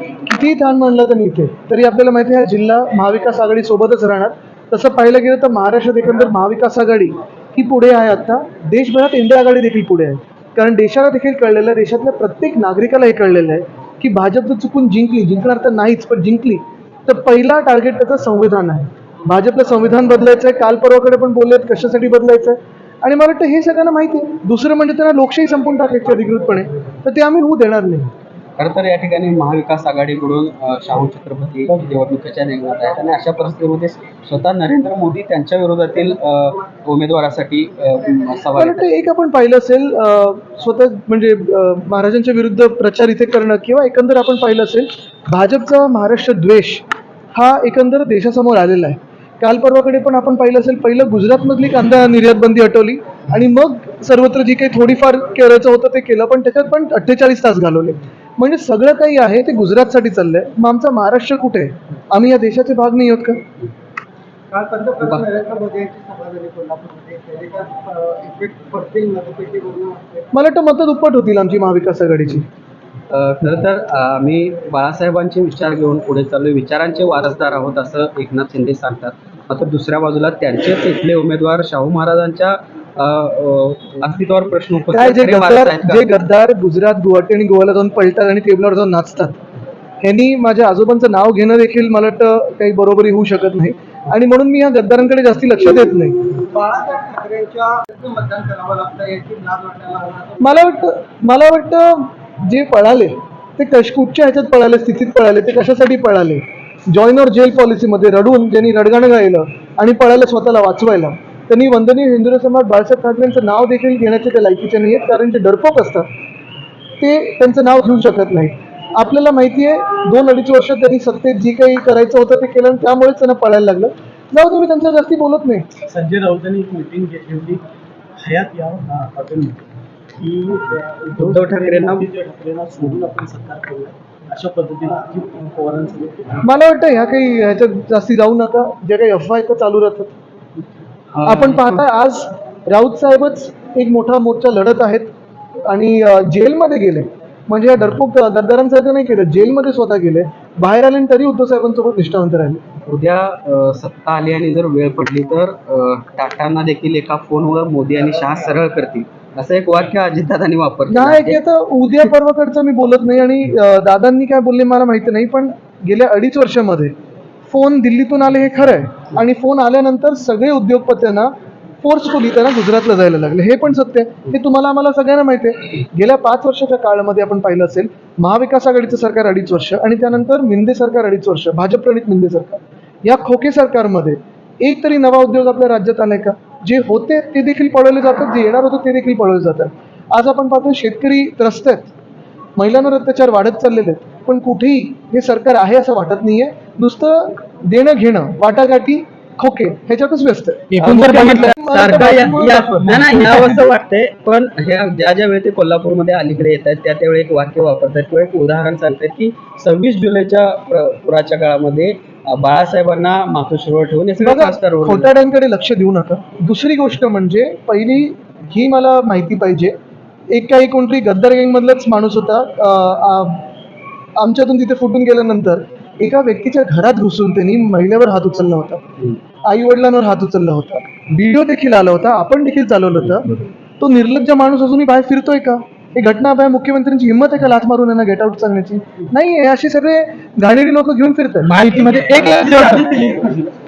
कितीही ताण म्हणलं तर इथे. तरी आपल्याला माहिती आहे हा जिल्हा महाविकास आघाडी सोबतच राहणार. तसं पाहिलं गेलं तर महाराष्ट्रात एकंदर महाविकास आघाडी ही पुढे आहे आता. देशभरात इंडिया आघाडी देखील पुढे आहे. कारण देशाला देखील कळलेलं आहे देशातल्या प्रत्येक नागरिकाला हे कळलेलं आहे की भाजप जर चुकून जिंकली जिंकणार तर नाहीच पण जिंकली. तर पहिला टार्गेट त्याचं संविधान आहे. भाजपला संविधान बदलायचं आहे काल परवाकडे पण बोललेत कशासाठी बदलायचं आहे आणि मला वाटतं हे सगळ्यांना माहिती आहे. दुसरं म्हणजे त्यांना लोकशाही संपून टाकायची अधिकृतपणे. तर ते आम्ही होऊ देणार नाही. खरं तर या ठिकाणी महाविकास आघाडीकडून शाहू छत्रपती निवडणुकीच्या रिंगणात आहेत आणि अशा परिस्थितीमध्ये स्वतः नरेंद्र मोदी त्यांच्या विरोधातील उमेदवारासाठी सवाल एक आपण पाहिलं असेल स्वतः म्हणजे महाराजांच्या विरुद्ध प्रचार इथे करणं किंवा एकंदर आपण पाहिलं असेल भाजपचा महाराष्ट्र द्वेष हा एकंदर देशासमोर आलेला आहे. काल परवाकडे पण आपण पाहिलं असेल पहिलं गुजरातमधली कांदा निर्यात बंदी हटवली आणि मग सर्वत्र जी काही थोडीफार करायचं होतं ते केलं पण त्याच्यात पण अठ्ठेचाळीस तास घालवले. म्हणजे सगळं काही आहे ते गुजरातसाठी चाललंय. मग आमचा महाराष्ट्र कुठे? आहे आम्ही या देशाचे भाग नाही आहोत का? काल पंतप्रधान नरेंद्र मोदी यांची सभा झाली कोल्हापूरमध्ये. त्याने इफेक्ट पडतील मतपेटीवरून मला वाटतं मतं दुप्पट होतील आमची महाविकास आघाडीची. अ, खरं तर अ, आम्ही बाळासाहेबांचे विचार घेऊन पुढे चालू विचारांचे वारसदार आहोत असं एकनाथ शिंदे सांगतात. मात्र दुसऱ्या बाजूला त्यांचेच इथले उमेदवार शाहू महाराजांच्या अस्तित्वावर प्रश्न काय जे गद्दार? जे गद्दार गुजरात गुवाहाटी आणि गोव्याला जाऊन पळतात आणि टेबलावर जाऊन नाचतात ह्यांनी माझ्या आजोबांचं नाव घेणं देखील मला वाटतं काही बरोबरी होऊ शकत नाही. आणि म्हणून मी या गद्दारांकडे जास्ती लक्ष देत नाही. मला वाटतं मला वाटतं जे पळाले ते कश कुठच्या ह्याच्यात पळाले स्थितीत पळाले ते कशासाठी पळाले? जॉईन और जेल पॉलिसीमध्ये रडून ज्यांनी रडगाणं गायलं आणि पळालं स्वतःला वाचवायला त्यांनी वंदनीय हिंदू सम्राट बाळासाहेब ठाकरेंचं नाव देखील घेण्याचे ते लायकीचे नाही आहेत कारण ते डरपोक असतात. ते त्यांचं नाव घेऊ शकत नाही आपल्याला माहिती आहे दोन अडीच वर्ष त्यांनी सत्तेत जी काही करायचं होतं ते केलं आणि त्यामुळेच त्यांना पळायला लागलं. जाऊ तुम्ही त्यांच्या जास्ती बोलत नाही. संजय राऊतांनी एक मीटिंग घेतली होती. हयात या हॉटेलमध्ये की उद्धव ठाकरेंना सोडून आपण सरकार करूया अशा पद्धतीने पवारांसोबत मला वाटतं ह्या काही ह्याच्यात जास्ती जाऊ नका. जे काही अफवा आहेत त्या चालू राहतात आपण पाहताय आज राऊत साहेबच एक मोठा मोर्चा लढत आहेत आणि जेलमध्ये गेले. म्हणजे या डरपूक गद्दारांसारखं नाही केलं जेलमध्ये स्वतः गेले. बाहेर आले आणि तरी उद्धव साहेबांसोबत निष्ठावंत राहिले. उद्या सत्ता आली आणि जर वेळ पडली तर टाटांना देखील एका फोनवर मोदी आणि शहा सरळ करतील. असं एक वाक्य अजितदादांनी वापरलं. नाही आता उद्या परवाकडचं मी बोलत नाही आणि दादांनी काय बोलले मला माहिती नाही पण गेल्या अडीच वर्षामध्ये फोन दिल्लीतून आले हे खरं आहे आणि फोन आल्यानंतर सगळे उद्योगपत्यांना फोर्सफुली त्यांना गुजरातला जायला लागले. हे पण सत्य आहे. हे तुम्हाला आम्हाला सगळ्यांना माहिती आहे. गेल्या पाच वर्षाच्या काळामध्ये आपण पाहिलं असेल महाविकास आघाडीचं सरकार अडीच वर्ष आणि त्यानंतर मिंदे सरकार अडीच वर्ष भाजप प्रणित मिंदे सरकार. या खोके सरकारमध्ये एक तरी नवा उद्योग आपल्या राज्यात आलाय का? जे होते ते देखील पळवले जातात जे येणार होते ते देखील पळवले जातात. आज आपण पाहतो शेतकरी त्रस्त आहेत. महिलांवर अत्याचार वाढत चाललेले आहेत. पण कुठेही हे सरकार आहे असं वाटत नाहीये. नुसतं देणं घेणं वाटाघाटी खोके ह्याच्यातच व्यस्त एकूण जर बघितलं? वाटतंय पण ह्या ज्या ज्या वेळी ते कोल्हापूरमध्ये अलीकडे येत आहेत त्या त्यावेळी एक वाक्य वापरतात. किंवा एक उदाहरण सांगतात की सव्वीस जुलैच्या प्र- पुराच्या काळामध्ये बाळासाहेबांना मातोश्रीवर ठेवून खोटाड्यांकडे लक्ष देऊ नका. दुसरी गोष्ट म्हणजे पहिली ही मला माहिती पाहिजे. एक काही कोणतरी गद्दार गँगमधलाच माणूस होता. आमच्यातून तिथे फुटून गेल्यानंतर एका व्यक्तीच्या घरात घुसून त्यांनी महिलेवर हात उचलला होता. आई वडिलांवर हात उचलला होता. व्हिडिओ देखील आला होता. आपण देखील चालवलं होतं. तो निर्लज्ज माणूस अजूनही बाहेर फिरतोय का? ही घटना बाहेर मुख्यमंत्र्यांची हिंमत आहे का लाच मारून यांना गेट आउट सांगण्याची? नाही हे असे सगळे घाणेरी लोक घेऊन फिरतात. माहितीमध्ये एक